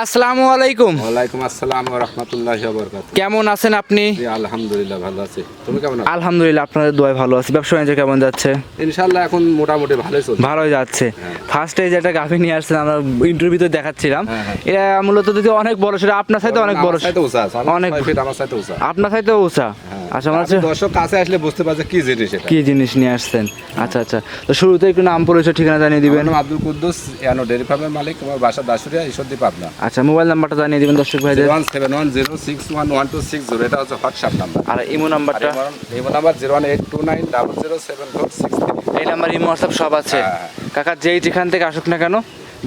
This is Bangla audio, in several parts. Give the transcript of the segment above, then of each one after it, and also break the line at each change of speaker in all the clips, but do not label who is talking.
আসসালামু আলাইকুম।
ওয়ালাইকুম আসসালাম ওয়া রাহমাতুল্লাহি ওয়া বারাকাতুহু।
কেমন আছেন আপনি?
জি আলহামদুলিল্লাহ ভালো আছি। তুমি কেমন আছো?
আলহামদুলিল্লাহ আপনাদের দোয়ায় ভালো আছি। ব্যবসা বাণিজ্য কেমন যাচ্ছে?
ইনশাআল্লাহ এখন মোটামুটি ভালোই চলছে।
ভালোই যাচ্ছে। ফার্স্টে যে একটা গাভী নিয়ে আসছেন আমরা ইন্টারভিউতে দেখাচ্ছিলাম।
হ্যাঁ, হ্যাঁ।
এটা মূলত যদি অনেক বড় সেটা আপনার সাথে অনেক বড়
সাথে উঁচা
অনেক-
ফিট আমার সাথে উঁচা।
আপনার সাথে উঁচা?
হ্যাঁ।
আচ্ছা আমার
দর্শক কাছে আসলে বুঝতে পারছে কি জিনিস এটা।
কি জিনিস নিয়ে আসছেন? আচ্ছা আচ্ছা। তো শুরুতে একটু নাম পরিচয় ঠিকানা জানিয়ে দিবেন।
আব্দুল কুদ্দুস ইয়ানো ডেয়ারি ফার্মের মালিক আমার বাসা দাসুরিয়া ঈশ্বরদী পাবনা।
আচ্ছা মোবাইল নাম্বারটা জানিয়ে দিবেন দর্শক ভাইদের।
One seven one zero six one one two six zero এটা হচ্ছে হোয়াটসঅ্যাপ নাম্বার।
আর ইমো নাম্বারটা
imo number zero one eight two nine double zero seven four six
এই নাম্বার ইমো হোয়াটসঅ্যাপ সব আছে।
হ্যাঁ।
কাকা যেই যেখান থেকে আসুক না কেন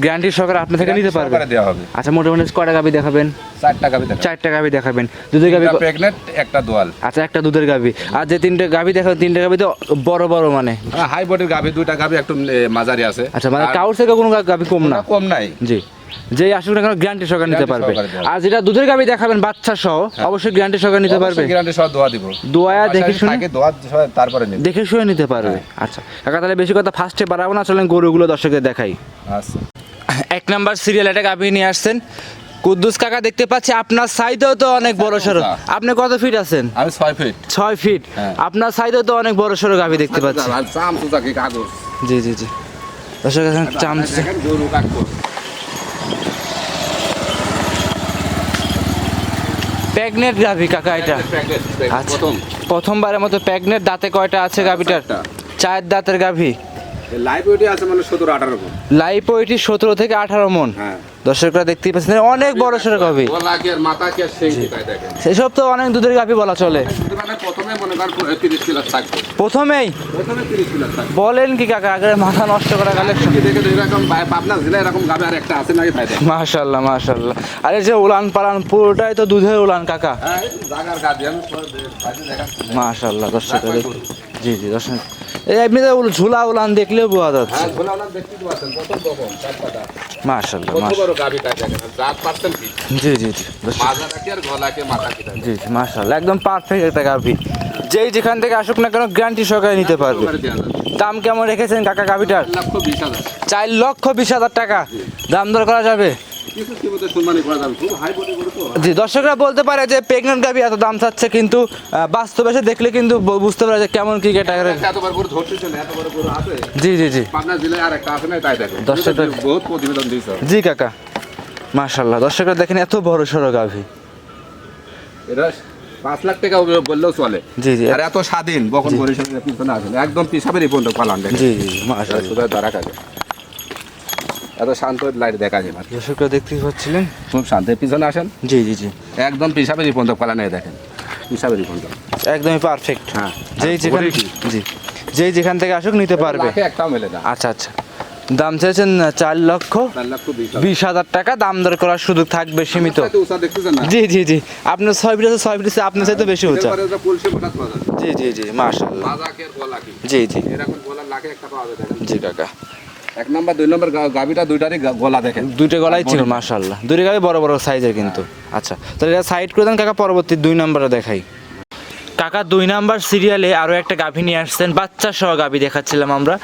গ্যারান্টি সহকারে আপনি থেকে নিতে পারবে
দেওয়া হবে।
আচ্ছা মোটামুটি কয়টা গাবি দেখাবেন?
চার টাকা ভিতরে
চারটা গাবি দেখাবেন। দুধের গাবি
প্রেগনেন্ট একটা দোয়াল।
আচ্ছা একটা দুধের গাবি। আর যে তিনটে গাবি দেখাবেন তিনটে গাবি তো বড় বড় মানে।
হাই বডির গাভি দুইটা গাভি একটু মাঝারি আছে।
আচ্ছা মানে কাউর থেকে কোনো গাবি কম না?
কম নাই।
জি। যেই আসুক না কেন গ্যারান্টি সহকারে নিতে পারবে। আর যেটা দুধের গাবি দেখাবেন বাচ্চা সহ অবশ্যই গ্যারান্টি সহকারে নিতে পারবে।
গ্যারান্টি সহ দোয়া দিব।
দোয়া দেখে শুনে
দোয়া তারপরে
দেখে শুনে নিতে পারবে। আচ্ছা কাকা তাহলে বেশি কথা ফার্স্টে বাড়াবো না চলেন গরুগুলো দর্শকদের দেখাই।
আচ্ছা।
এক নাম্বার সিরিয়াল এটা গাভী নিয়ে আসছেন। কুদ্দুস কাকা দেখতে পাচ্ছি আপনার সাইডেও তো অনেক বড় সড়ো। আপনি কত ফিট আছেন?
আমি ছয় ফিট
ছয় ফিট
হ্যাঁ।
আপনার সাইডেও তো অনেক বড় সড়ো গাভী দেখতে পাচ্ছি।
কি কাগজ?
জি জি জি। দর্শক এখন
গাভি
প্যাগনেট গাভি কাকা এটা? আচ্ছা।
প্রথম।
প্রথমবারের মতো প্যাগনেট দাঁতে কয়টা আছে গাভিটার? চায়ের দাঁতের গাভী?
লাইভ ওয়েটে আছে মানে সতেরো আঠারো
থেকে আঠারো মন।
হ্যাঁ।
দর্শকরা দেখতেই পাচ্ছেন অনেক বড় গাভী সেসব তো অনেক দুধের গাভী বলা চলে।
মানে মনে
প্রথমেই? বলেন কি কাকা আগে মাথা নষ্ট করা কালেকশন মাশাল্লাহ মাশাল্লাহ আরে যে উলান পালান পুরোটাই তো দুধের উলান কাকা।
হ্যাঁ এই জাগার গাদি আমি বাইরে দেখাচ্ছি।
মাশাল্লাহ দর্শক জি জি দর্শক। এই এমনিতে ঝুলা উলান দেখলেও বোঝা যাচ্ছে।
হ্যাঁ
মাশাল্লাহ জি জি মাশাল্লাহ একদম পারফেক্ট একটা গাভি। যেই যেখান থেকে আসুক না কেন গ্যারান্টি সহকারে নিতে পারবে। দাম কেমন রেখেছেন কাকা গাভিটার? চার লক্ষ বিশ হাজার টাকা। দাম দর করা যাবে? জি দর্শকরা বলতে পারে যে প্রেগনেন্ট গাভি এত দাম চাচ্ছে কিন্তু বাস্তবে এসে দেখলে কিন্তু বুঝতে পারে যে কেমন কি জি জি জি।
দিয়েছে।
জি কাকা। মাশাল্লাহ দর্শকরা দেখেন এত বড় সড়ো গাভি।
এটা পাঁচ লাখ টাকা বললেও চলে।
জি জি।
আর এত স্বাধীন বখন পিছনে আসেন একদম পিসাবেরই পর্যন্ত পালান
জি জি মাশাল্লাহ
সুদা ধরা কাজে এত শান্ত লাইট দেখা না।
দর্শকরা দেখতেই পাচ্ছিলেন।
খুব শান্ত পিছনে আসেন।
জি জি জি।
একদম পিসাবেরই পর্যন্ত পালান এই দেখেন। পিসাবেরই পর্যন্ত।
একদমই পারফেক্ট
হ্যাঁ
যেই যেখানে জি। যেই যেখান থেকে আসুক নিতে পারবে।
একটাও মেলে না।
আচ্ছা আচ্ছা। দাম চাইছেন আহ, চার লক্ষ
বিশ হাজার।
টাকা। দাম দর করার সুযোগ থাকবে সীমিত। জি জি জি। আপনার ছয় ফিট আছে ছয় ফিট আছে আপনার চাইতে বেশি উঁচা।
যাবে।
জি জি জি।
কি?
জি জি। জি কাকা।
এক নম্বর দুই নম্বর গা- গাভীটা দুইটারই গলা দেখেন।
দুইটা গলাই ছিল মাশাল্লাহ দুইটা গাবি বড় বড় সাইজের কিন্তু। আচ্ছা তাহলে এটা সাইড করে দেন কাকা পরবর্তী দুই নম্বরে দেখাই। কাকা দুই নাম্বার সিরিয়ালে আরও একটা গাভী নিয়ে আসছেন বাচ্চা সহ গাভী দেখাচ্ছিলাম আমরা।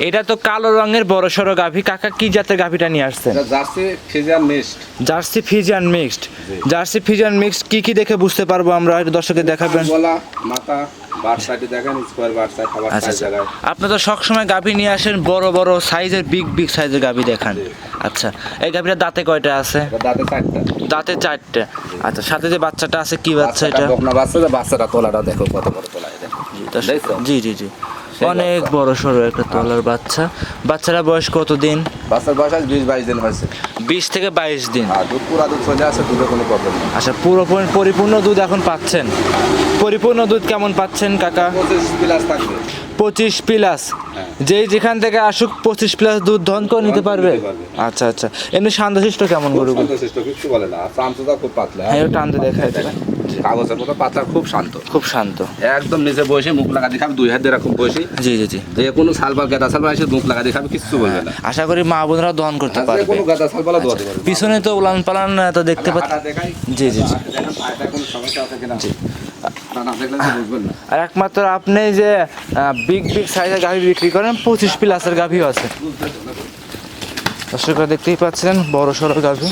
এটা তো কালো রঙের বড় সড়ো গাভী। কাকা কি জাতের গাভীটা নিয়ে আসছেন?
Jersey Friesian mixed.
Jersey Friesian mixed. Jersey Friesian mixed কি কি দেখে বুঝতে পারব আমরা? দর্শকদের দেখাবেন।
মাথা।
আচ্ছা আচ্ছা। আপনি তো সবসময় গাভী নিয়ে আসেন বড় বড় সাইজের বিগ বিগ সাইজের গাভী দেখান। আচ্ছা এই গাভীটা দাঁতে কয়টা আছে?
দাঁতে চারটা।
দাঁতে চারটে। আচ্ছা সাথে যে বাচ্চাটা আছে কি বাচ্চা এটা?
বাচ্চাটা তোলাটা দেখো কত বড় তোলা
জি জি জি। অনেক বড় সড়ো একটা তলার বাচ্চা। বাচ্চারা বয়স কত দিন
বাচ্চার বয়স আজ বিশ বাইশ দিন হয়েছে।
বিশ থেকে বাইশ দিন।
আর দুধ পুরা দুধ চলে আসে দুধে কোনো প্রবলেম নেই।
আচ্ছা পুরো পরি- পরিপূর্ণ দুধ এখন পাচ্ছেন? পরিপূর্ণ দুধ কেমন পাচ্ছেন কাকা?
পঁচিশ প্লাস থাকবে।
পঁচিশ প্লাস
হ্যাঁ।
যেই যেখান থেকে আসুক পঁচিশ প্লাস দুধ ধন করে নিতে পারবে? আচ্ছা আচ্ছা। এমনি শান্তশিষ্ট কেমন গরু?
শান্তশিষ্ট কিচ্ছু বলে না। খুব পাতলা।
হ্যাঁ টানতে দেখাই দেবেন
কাগজের মতো পাতলা খুব শান্ত।
খুব শান্ত।
একদম নিচে বসে মুখ লাগা দেখাবে দুই হাত দিয়ে এরকম বসে।
জি জি জি।
যে কোনো সালবার গেদা সালবার এসে মুখ লাগা দেখাবে কিচ্ছু বলবে না।
আশা করি মা বোনরা দহন করতে
আর যে
পারবে।
কোনো গেদা সালবালা দোয়া দেবে
পিছনে তো উলান পালান তো দেখতে পাচ্ছি জি জি জি। আর একমাত্র আপনি যে বিগ বিগ সাইজের গাভি বিক্রি করেন পঁচিশ প্লাসের গাভিও আছে। দর্শকরা দেখতেই পাচ্ছেন বড় সড়ো গাভি।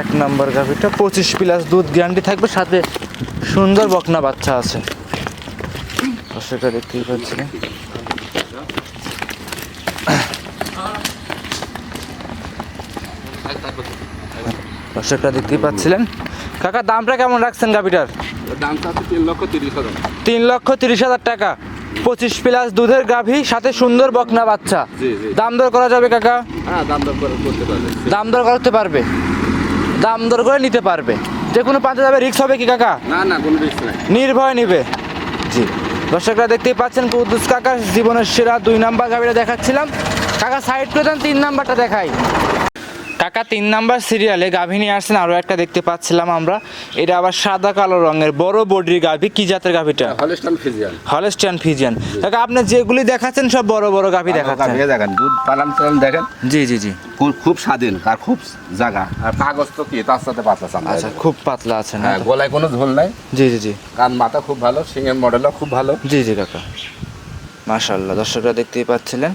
এক নম্বর গাভিটা পঁচিশ প্লাস দুধ গ্যারান্টি থাকবে সাথে সুন্দর বকনা বাচ্চা আছে। দর্শকরা দেখতেই পাচ্ছিলেন দর্শকরা দেখতেই পাচ্ছিলেন। কাকা দামটা কেমন রাখছেন গাভিটার?
তিন লক্ষ তিরিশ হাজার।
টাকা। পঁচিশ প্লাস দুধের গাভী সাথে সুন্দর বকনা বাচ্চা। দাম দর করা যাবে কাকা?
হ্যাঁ দাম দর করে করতে পারবে?
দাম দর করে নিতে পারবে। যে কোনো পাঁচে যাবে রিক্স হবে কি কাকা?
না না কোনো রিক্স নাই।
নির্ভয় নিবে। জি। দর্শকরা দেখতেই পাচ্ছেন কুদ্দুস কাকা জীবনের সেরা দুই নাম্বার গাড়িটা দেখাচ্ছিলাম। কাকা সাইড করে দেন তিন নাম্বারটা দেখাই। কাকা তিন নাম্বার সিরিয়ালে গাভী নিয়ে আসছেন আরও একটা দেখতে পাচ্ছিলাম আমরা। এটা আবার সাদা কালো রঙের বড় বডির গাভী। কি জাতের গাভীটা?
Holstein Friesian.
Holstein Friesian. কাকা আপনি যেগুলি দেখাচ্ছেন সব বড় বড় গাভী দেখাচ্ছেন।
দেখেন দুধ পালান টালান দেখেন।
জি জি জি।
খুব স্বাধীন আর খুব জায়গা আর কাগজ তো কি তার সাথে পাতলা সামনে।
আচ্ছা খুব পাতলা আছে না?
হ্যাঁ গলায় কোনো ঝোল নাই।
জি জি জি।
কান মাথা খুব ভালো সিংহের মডেলও খুব ভালো।
জি জি কাকা। মাশাল্লাহ দর্শকরা দেখতেই পাচ্ছিলেন।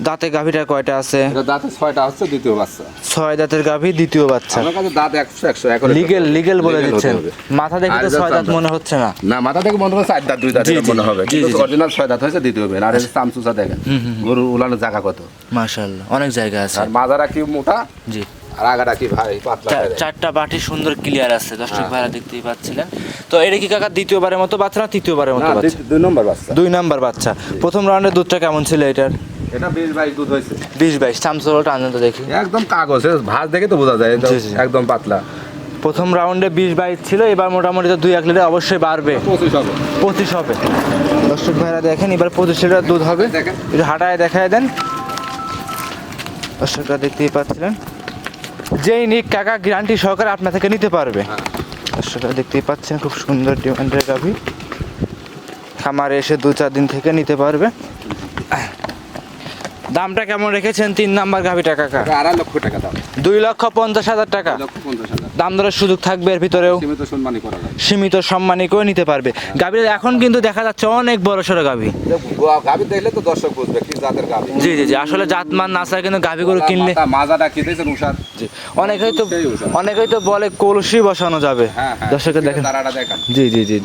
দাঁতে গাভীটা কয়টা আছে?
দাঁতে ছয়টা হচ্ছে দ্বিতীয় বাচ্চা।
ছয় দাঁতের গাভী দ্বিতীয় বাচ্চা।
আমার কাছে দাঁত একশো একশো এখন
লিগেল লিগেল বলে দিচ্ছেন। মাথা দেখে তো ছয় দাঁত মনে হচ্ছে না।
না মাথা থেকে মনে হয় চার দাঁত দুই দাঁত মনে হবে। অরিজিনাল ছয় দাঁত হয়েছে দ্বিতীয় বেন আর এই চামচুচা দেখেন গরু উলানো জায়গা কত?
মাশাল্লাহ অনেক জায়গা আছে।
আর মাজারা কি মোটা?
জি।
আর আগাটা কি ভাই পাতলা।
চারটা বাটি সুন্দর ক্লিয়ার আছে
হ্যাঁ।
দর্শক ভাইরা দেখতেই পাচ্ছিলেন। তো এটা কি কাকা দ্বিতীয়বারের মতো বাচ্চা না তৃতীয়বারের মতো বাচ্চা?
দুই- দুই নম্বর বাচ্চা।
দুই নাম্বার বাচ্চা। প্রথম রাউন্ডের দুধটা কেমন ছিল এটার?
এটা বিশ বাইশ দুধ হয়েছে।
বিশ বাইশ চামচলটা আনন্দ দেখি।
একদম কাগজ এ ভাঁজ দেখে তো বোঝা যায় একদম- পাতলা।
প্রথম রাউন্ডে বিশ বাইশ ছিল এবার মোটামুটি তো দুই এক লিটার অবশ্যই বাড়বে।
পঁচিশ হবে।
দর্শক ভাইরা দেখেন এবার পঁচিশ লিটার দুধ হবে। একটু হাঁটায় দেখায় দেন। দর্শকরা দেখতেই পাচ্ছিলেন। যেই নিক কাকা গ্যারান্টি সহকারে আপনার থেকে নিতে পারবে।
হ্যাঁ।
দর্শকরা দেখতেই পাচ্ছেন খুব সুন্দর ডিমান্ডের গাভি। খামারে এসে দু চার দিন থেকে নিতে পারবে। দামটা কেমন রেখেছেন? তিন নাম্বার গাভিটা কাকা
আড়াই লক্ষ টাকা দাম।
দুই লক্ষ পঞ্চাশ হাজার টাকা। দাম দরের সুযোগ থাকবে এর ভিতরেও?
সীমিত সম্মানই করা
সীমিত নিতে পারবে। গাভীর এখন কিন্তু দেখা যাচ্ছে অনেক বড় সড়ো গাভী।
গাভি দেখলে তো দর্শক বুঝবে কি জাতের গাভি।
জি জি জি। আসলে জাতমান না চায় কিন্তু গাভী গরু কিনলে
মাজাটা কি দিয়েছেন উষার
জি। অনেকেই তো অনেকেই তো বলে কলসি বসানো যাবে।
হ্যাঁ হ্যাঁ।
দর্শকে দেখেন।
তারাটা দেখান।
জি জি জি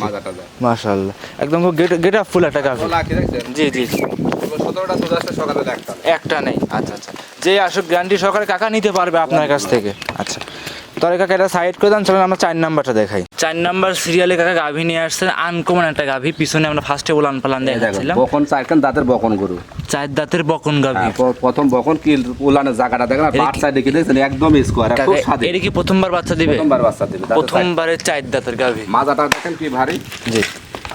মাশাআল্লাহ। একদম গেট গেট আপ ফুল একটা গাভী। জি জি জি।
সতেরোটা চলে আসছে সকালে একটা
একটা নেই। আচ্ছা আচ্ছা। যে আসুক গ্যারান্টি সহকারে কাকা নিতে পারবে আপনার কাছ থেকে। আচ্ছা। তবে কাকা এটা সাইড করে দেন চলেন আমরা চার নাম্বারটা দেখাই। চার নাম্বার সিরিয়ালে কাকা গাভী নিয়ে আসছেন আনকমন একটা গাভী। পিছনে আমরা ফার্স্টে উলান পালান দেখাচ্ছিলাম।
বকন চারখান দাঁতের বকন গরু।
চার দাঁতের বকন গাভী।
হ্যাঁ, প্রথম বকন কি উলানের জায়গাটা দেখেন বাট সাইডে কি দেখছেন একদম স্কোয়ার খুব স্বাধীন।
এটা কি প্রথমবার বাচ্চা দিবে?
প্রথমবার বাচ্চা দিবে
প্রথমবারে চার দাঁতের গাভী।
মাজাটা দেখেন কি ভারী।
জি।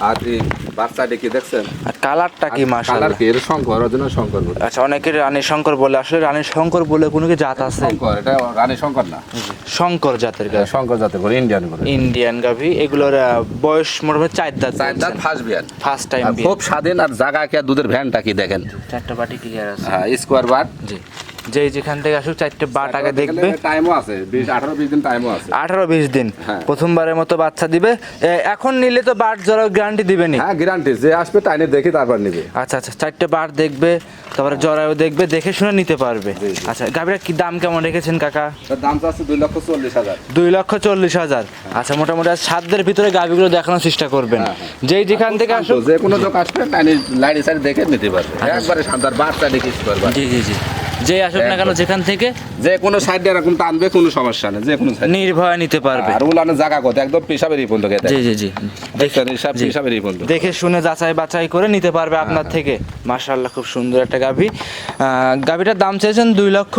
আর এই কি দেখছেন?
আর কালারটা কি
কালার কি? এর শঙ্কর শঙ্কর গরু
আচ্ছা অনেকের রানী শঙ্কর বলে আসলে রানী শঙ্কর বলে কোনো কি জাত আছে?
শঙ্কর এটা রানী শঙ্কর না।
শঙ্কর জাতের গাভী।
শঙ্কর জাতের গরু ইন্ডিয়ান গরু
ইন্ডিয়ান গাভী এগুলোর বয়স মোটামুটি চার দাঁত
চার দাঁত ফার্স্ট বিয়ার
ফার্স্ট টাইম
খুব স্বাধীন আর জায়গা কে দুধের ভ্যানটা কি দেখেন?
চারটা বাটি ক্লিয়ার আছে?
হ্যাঁ স্কোয়ার বাট
জি। যেই যেখান থেকে আসুক চারটে বাট আগে দেখবে।
টাইমও আছে বিশ আঠারো বিশ দিন টাইমও আছে।
আঠারো বিশ দিন।
হ্যাঁ।
প্রথমবারের মতো বাচ্চা দিবে। এখন নিলে তো বাট জরাও গ্যারান্টি দিবেনি
হ্যাঁ গ্যারান্টি যে আসবে টাইনে দেখি তারপর নিবে।
আচ্ছা আচ্ছা চারটে বার দেখবে তারপরে জরায়ু দেখবে দেখে শুনে নিতে পারবে। আচ্ছা গাভীরা কি দাম কেমন রেখেছেন কাকা?
দাম চাচ্ছে দুই লক্ষ চল্লিশ হাজার।
দুই লক্ষ চল্লিশ হাজার। আচ্ছা মোটামুটি সাতদের ভিতরে গাভীগুলো দেখানোর চেষ্টা করবেন।
হ্যাঁ, হ্যাঁ।
যেই যেখান থেকে আসুক।
যে কোনো লোক আসবে টাইনে লাইন সাইড দেখে নিতে পারবে। একবারে শান্তার বারটা দেখি
জি জি জি। যে আসুক না কেন যেখান থেকে
যে কোনো সাইডে এরকম টানবে কোনো সমস্যা নেই যে কোনো
নির্ভয় নিতে পারবে।
আর উলানের জায়গা কত? একদম পেশাবের এই পর্যন্ত
জি জি জি।
দেখছেন হিসাব পেশাবের এই পর্যন্ত।
দেখে শুনে যাচাই বাছাই করে নিতে পারবে আপনার থেকে। মাশাআল্লাহ খুব সুন্দর একটা গাভী। গাভীটার দাম চেয়েছেন দুই লক্ষ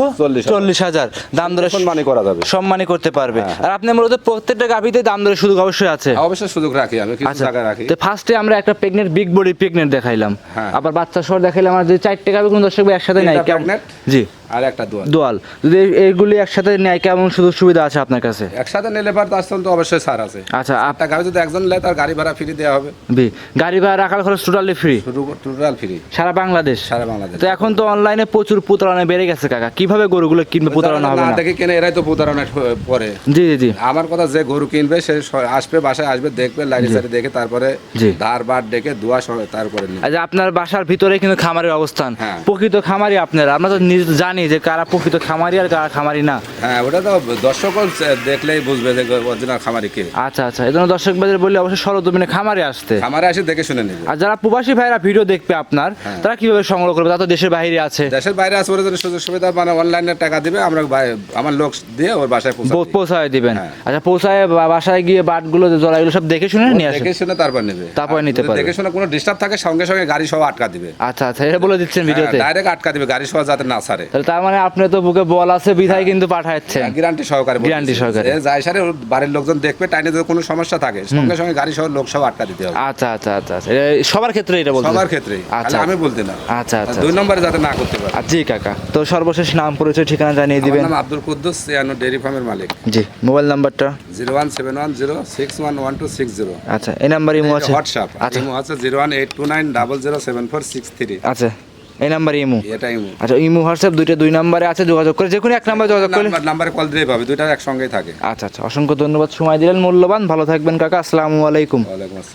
চল্লিশ হাজার।
দাম ধরে
সম্মানই করা যাবে।
সম্মানই করতে পারবে।
হ্যাঁ।
আর আপনি মূলত প্রত্যেকটা গাভীতে দাম ধরে সুযোগ অবশ্যই আছে।
অবশ্যই সুযোগ রাখি আমি কিছু
আচ্ছা।
জায়গা রাখি।
তো ফার্স্টে আমরা একটা প্রেগনেন্ট বিগ বডি প্রেগনেন্ট দেখাইলাম।
হ্যাঁ।
আবার বাচ্চা সর দেখাইলাম আর যে চারটে গাভী কোন দর্শক একসাথে নাই কেমন? জি
আর একটা দোয়ার
দোয়াল। যদি এইগুলি একসাথে নেয় কেমন সুযোগ সুবিধা আছে আপনার কাছে?
একসাথে নিলে পার তার তো অবশ্যই ছাড় আছে।
আচ্ছা আপ
একটা গাড়ি যদি একজন নেয় তার গাড়ি ভাড়া ফ্রি দেওয়া হবে।
গাড়ি ভাড়া রাখার খরচ টোটালি ফ্রি
টোটাল ফ্রি
সারা বাংলাদেশ?
সারা বাংলাদেশ।
তো এখন তো অনলাইনে প্রচুর প্রতারণা বেড়ে গেছে কাকা। কীভাবে গরুগুলো কিনবে প্রতারণা হবে
না দেখে কেনে এরাই তো প্রতারণা পরে।
জি জি জি।
আমার কথা যে গরু কিনবে সে আসবে বাসায় আসবে দেখবে লাইনে সাইডে দেখে তারপরে। ধার বার ডেকে দোয়া তারপরে
আচ্ছা আপনার বাসার ভিতরে কিন্তু খামারের অবস্থান।
হ্যাঁ।
প্রকৃত খামারি আপনারা। আমরা তো জানি জানি যে কারা প্রকৃত খামারি আর কারা খামারি না।
হ্যাঁ ওটা তো দর্শকও দেখলেই বুঝবে যে অরিজিনাল খামারি কে।
আচ্ছা আচ্ছা এই জন্য দর্শক বাজার বললে অবশ্যই সরজমিনে খামারে আসতে।
খামারে এসে দেখে শুনে নেবে।
আর যারা প্রবাসী ভাইরা ভিডিও দেখবে আপনার
হ্যাঁ।
তারা কীভাবে সংগ্রহ করবে? তারা তো দেশের বাইরে আছে।
দেশের বাইরে আসে ওরা সুযোগ সুবিধা মানে অনলাইনে টাকা দিবে আমরা আমার লোক দিয়ে ওর বাসায় পৌঁছে
পৌঁছায় দিবেন।
হ্যাঁ।
আচ্ছা পৌঁছায় বাসায় গিয়ে বাটগুলো জলাগুলো সব দেখে শুনে নিয়ে আসেন।
দেখে শুনে তারপর নেবে।
তারপর নিতে পারবে।
দেখে শুনে কোনো ডিস্টার্ব থাকে সঙ্গে সঙ্গে গাড়ি সব আটকা দিবে।
আচ্ছা আচ্ছা এটা বলে দিচ্ছেন ভিডিওতে।
ডাইরেক্ট আটকা দিবে গাড়ি সহ যাতে না সারে
তাহলে তার মানে আপনি তো বুকে বল আছে বিধায় কিন্তু পাঠাচ্ছে
গ্যারান্টি সহকারে।
Guarantee সহকারে।
যে যাই সারে বাড়ির লোকজন দেখবে টাইনে যদি কোনো সমস্যা থাকে সঙ্গে সঙ্গে গাড়ি সহ লোক সব আটকা দিতে হবে।
আচ্ছা আচ্ছা আচ্ছা আচ্ছা। সবার ক্ষেত্রে এটা বলতে
সবার ক্ষেত্রেই।
আচ্ছা।
আমি বলতে না।
আচ্ছা আচ্ছা
দুই নম্বরে যাতে না করতে পারে।
আর জি কাকা। তো সর্বশেষ নাম পরিচয় ঠিকানা জানিয়ে দিবেন।
নাম আব্দুল কুদ্দুস সিয়ানো ডেয়ারি ফার্মের মালিক।
জি মোবাইল নাম্বারটা?
Zero one seven one zero six one one two six zero.
আচ্ছা এই নাম্বার ইমো আছে?
হোয়াটসঅ্যাপ
আচ্ছা।
ইমো আছে zero one eight two nine double zero seven four six three.
আচ্ছা। এই নাম্বার ইমো?
এটা ইমো।
আচ্ছা ইমো হোয়াটসঅ্যাপ দুইটা দুই নাম্বারে আছে যোগাযোগ করে যেকোনো এক নাম্বারে যোগাযোগ করে
নাম্বার নাম্বারে কল দিলেই পাবে দুইটা একসঙ্গেই থাকে।
আচ্ছা আচ্ছা অসংখ্য ধন্যবাদ সময় দিলেন মূল্যবান ভালো থাকবেন কাকা আসসালামু আলাইকুম।
ওয়ালাইকুম আসসালাম।